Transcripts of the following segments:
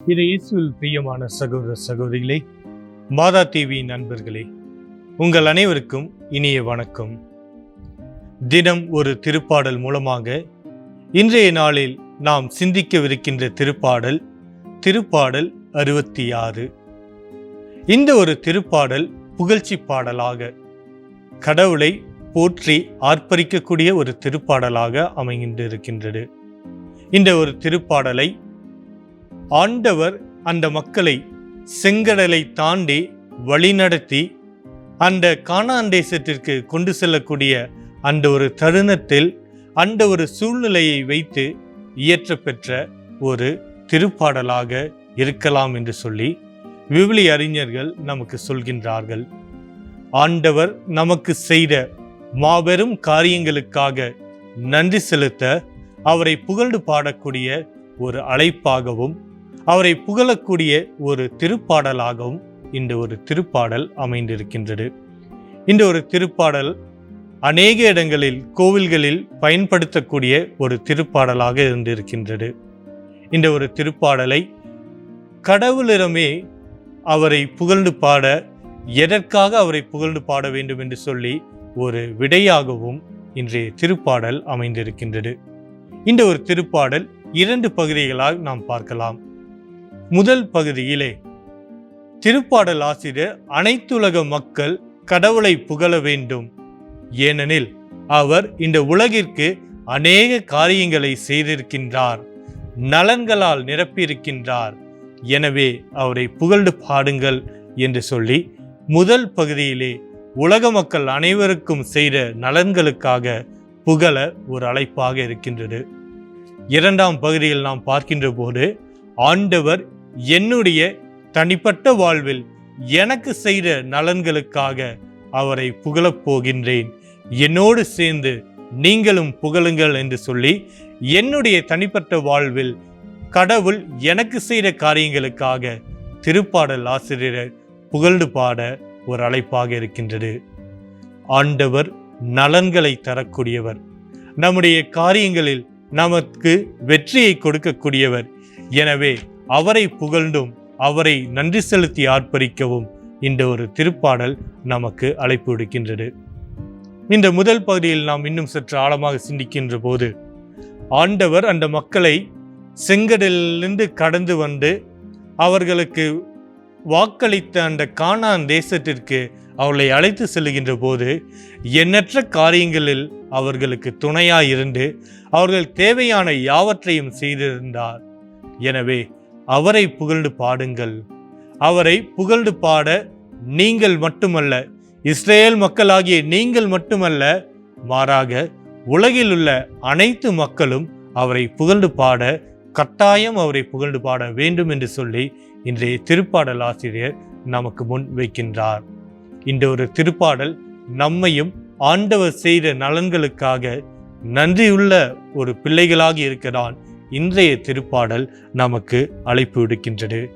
இது இயேசுவில் பிரியமான சகோதர சகோதரிகளே மாதா டிவி நண்பர்களே உங்கள் அனைவருக்கும் இனிய வணக்கம். தினம் ஒரு திருப்பாடல் மூலமாக இன்றைய நாளில் நாம் சிந்திக்கவிருக்கின்ற திருப்பாடல் திருப்பாடல் அறுபத்தி ஆறு இந்த ஒரு திருப்பாடல் புகழ்ச்சி பாடலாக கடவுளை போற்றி ஆர்ப்பரிக்கக்கூடிய ஒரு திருப்பாடலாக அமைந்திருக்கின்றது. இந்த ஒரு திருப்பாடலை ஆண்டவர் அந்த மக்களை செங்கடலை தாண்டி வழிநடத்தி அந்த கானான் தேசத்திற்கு கொண்டு செல்லக்கூடிய அந்த ஒரு தருணத்தில் அந்த ஒரு சூழ்நிலையை வைத்து இயற்றப்பெற்ற ஒரு திருப்பாடலாக இருக்கலாம் என்று சொல்லி விவிலி அறிஞர்கள் நமக்கு சொல்கின்றார்கள். ஆண்டவர் நமக்கு செய்த மாபெரும் காரியங்களுக்காக நன்றி செலுத்த அவரை புகழ்ந்து பாடக்கூடிய ஒரு அழைப்பாகவும் அவரை புகழக்கூடிய ஒரு திருப்பாடலாகவும் இந்த ஒரு திருப்பாடல் அமைந்திருக்கின்றது. இந்த ஒரு திருப்பாடல் அநேக இடங்களில் கோவில்களில் பயன்படுத்தக்கூடிய ஒரு திருப்பாடலாக இருந்திருக்கின்றது. இந்த ஒரு திருப்பாடலை கடவுளிடமே அவரை புகழ்ந்து பாட எதற்காக அவரை புகழ்ந்து பாட வேண்டும் என்று சொல்லி ஒரு விடையாகவும் இன்றைய திருப்பாடல் அமைந்திருக்கின்றது. இந்த ஒரு திருப்பாடல் இரண்டு பகுதிகளாக நாம் பார்க்கலாம். முதல் பகுதியிலே திருப்பாடல் ஆசிரியர் அனைத்துலக மக்கள் கடவுளை புகழ வேண்டும். ஏனெனில் அவர் இந்த உலகிற்கு அநேக காரியங்களை செய்திருக்கின்றார் நலன்களால் நிரப்பியிருக்கின்றார். எனவே அவரை புகழ்ந்து பாடுங்கள் என்று சொல்லி முதல் பகுதியிலே உலக மக்கள் அனைவருக்கும் செய்த நலன்களுக்காக புகழ ஒரு அழைப்பாக இருக்கின்றது. இரண்டாம் பகுதியில் நாம் பார்க்கின்ற போது ஆண்டவர் என்னுடைய தனிப்பட்ட வாழ்வில் எனக்கு செய்த நலன்களுக்காக அவரை புகழப் போகின்றேன். என்னோடு சேர்ந்து நீங்களும் புகழுங்கள் என்று சொல்லி என்னுடைய தனிப்பட்ட வாழ்வில் கடவுள் எனக்கு செய்த காரியங்களுக்காக திருப்பாடல் ஆசிரியர் புகழ்ந்து பாட ஒரு அழைப்பாக இருக்கின்றது. ஆண்டவர் நலன்களை தரக்கூடியவர். நம்முடைய காரியங்களில் நமக்கு வெற்றியை கொடுக்கக்கூடியவர். எனவே அவரை புகழ்ந்தும் அவரை நன்றி செலுத்தி ஆர்ப்பரிக்கவும் இந்த ஒரு திருப்பாடல் நமக்கு அழைப்பு விடுக்கின்றது. இந்த முதல் பகுதியில் நாம் இன்னும் சற்று ஆழமாக சிந்திக்கின்ற போது ஆண்டவர் அந்த மக்களை செங்கடலிலிருந்து கடந்து வந்து அவர்களுக்கு வாக்களித்த அந்த கானான் தேசத்திற்கு அவளை அழைத்து செல்கின்ற போது எண்ணற்ற காரியங்களில் அவர்களுக்கு துணையாக இருந்து அவர்கள் தேவையான யாவற்றையும் செய்திருந்தார். எனவே அவரை புகழ்ந்து பாடுங்கள். அவரை புகழ்ந்து பாட நீங்கள் மட்டுமல்ல இஸ்ரேல் மக்களாகிய நீங்கள் மட்டுமல்ல மாறாக உலகில் உள்ள அனைத்து மக்களும் அவரை புகழ்ந்து பாட கட்டாயம் அவரை புகழ்ந்து பாட வேண்டும் என்று சொல்லி இன்றைய திருப்பாடல் ஆசிரியர் நமக்கு முன் வைக்கின்றார். இந்த ஒரு திருப்பாடல் நம்மையும் ஆண்டவர் செய்த நலன்களுக்காக நன்றியுள்ள ஒரு பிள்ளைகளாக இருக்கிறான். இன்றைய திருப்பாடல் நமக்கு அழைப்பு விடுக்கின்றது.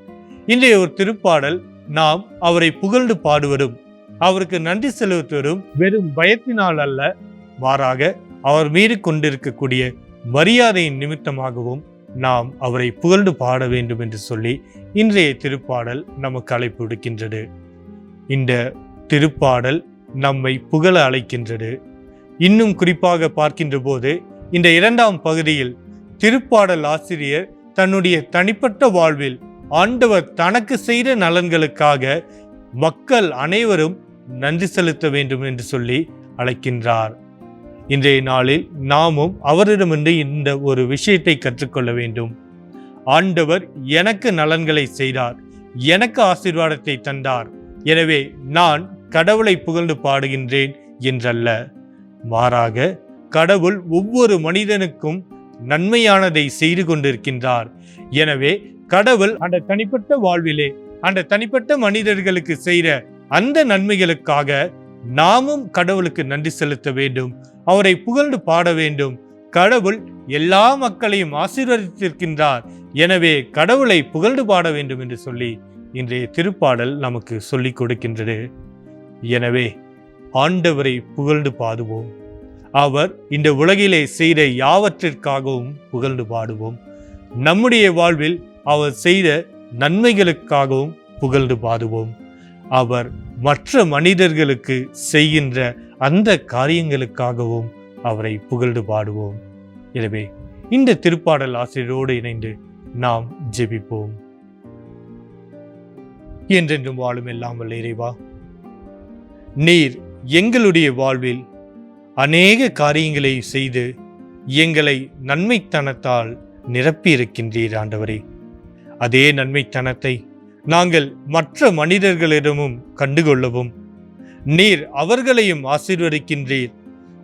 இன்றைய ஒரு திருப்பாடல் நாம் அவரை புகழ்ந்து பாடுவதும் அவருக்கு நன்றி செலுத்துவதும் வெறும் பயத்தினால் அல்ல மாறாக அவர் மீது கொண்டிருக்கக்கூடிய மரியாதையின் நிமித்தமாகவும் நாம் அவரை புகழ்ந்து பாட வேண்டும் என்று சொல்லி இன்றைய திருப்பாடல் நமக்கு அழைப்பு விடுக்கின்றது. இந்த திருப்பாடல் நம்மை புகழ அழைக்கின்றது. இன்னும் குறிப்பாக பார்க்கின்ற போது இந்த இரண்டாம் பகுதியில் திருப்பாடல் ஆசிரியர் தன்னுடைய தனிப்பட்ட வாழ்வில் ஆண்டவர் தனக்கு செய்த நலன்களுக்காக மக்கள் அனைவரும் நன்றி செலுத்த வேண்டும் என்று சொல்லி அழைக்கின்றார். இன்றைய நாளில் நாமும் அவரிடமிருந்து இந்த ஒரு விஷயத்தை கற்றுக்கொள்ள வேண்டும். ஆண்டவர் எனக்கு நலன்களை செய்தார் எனக்கு ஆசீர்வாதத்தை தந்தார் எனவே நான் கடவுளை புகழ்ந்து பாடுகின்றேன் என்றல்ல. மாறாக கடவுள் ஒவ்வொரு மனிதனுக்கும் நன்மையானதை செய்து கொண்டிருக்கின்றார். எனவே கடவுள் அந்த தனிப்பட்ட வாழ்விலே அந்த தனிப்பட்ட மனிதர்களுக்கு செய்கிற அந்த நன்மைகளுக்காக நாமும் கடவுளுக்கு நன்றி செலுத்த வேண்டும். அவரை புகழ்ந்து பாட வேண்டும். கடவுள் எல்லா மக்களையும் ஆசீர்வதித்திருக்கின்றார். எனவே கடவுளை புகழ்ந்து பாட வேண்டும் என்று சொல்லி இன்றைய திருப்பாடல் நமக்கு சொல்லிக் கொடுக்கின்றது. எனவே ஆண்டவரை புகழ்ந்து பாடுவோம். அவர் இந்த உலகிலே செய்த யாவற்றிற்காகவும் புகழ்ந்து பாடுவோம். நம்முடைய வாழ்வில் அவர் செய்த நன்மைகளுக்காகவும் புகழ்ந்து பாடுவோம். அவர் மற்ற மனிதர்களுக்கு செய்கின்ற அந்த காரியங்களுக்காகவும் அவரை புகழ்ந்து பாடுவோம். எனவே இந்த திருப்பாடல் ஆசிரியரோடு இணைந்து நாம் ஜெபிப்போம். என்றென்றும் வாழும் இல்லாமல் இறைவா நீர் எங்களுடைய வாழ்வில் அநேக காரியங்களை செய்து எங்களை நன்மைத்தனத்தால் நிரப்பியிருக்கின்றீர் ஆண்டவரே. அதே நன்மைத்தனத்தை நாங்கள் மற்ற மனிதர்களிடமும் கண்டுகொள்ளவும் நீர் அவர்களையும் ஆசீர்வதிக்கின்றீர்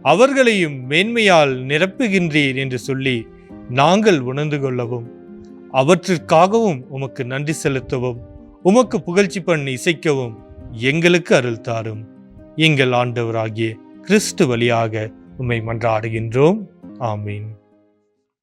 அவர்களையும் மேன்மையால் நிரப்புகின்றீர் என்று சொல்லி நாங்கள் உணர்ந்து கொள்ளவும் அவற்றிற்காகவும் உமக்கு நன்றி செலுத்தவும் உமக்கு புகழ்ச்சி பண்ணி இசைக்கவும் எங்களுக்கு அருள் தாரும். எங்கள் ஆண்டவராகிய கிறிஸ்து வழியாக உம்மை மன்றாடுகின்றோம். ஆமீன்.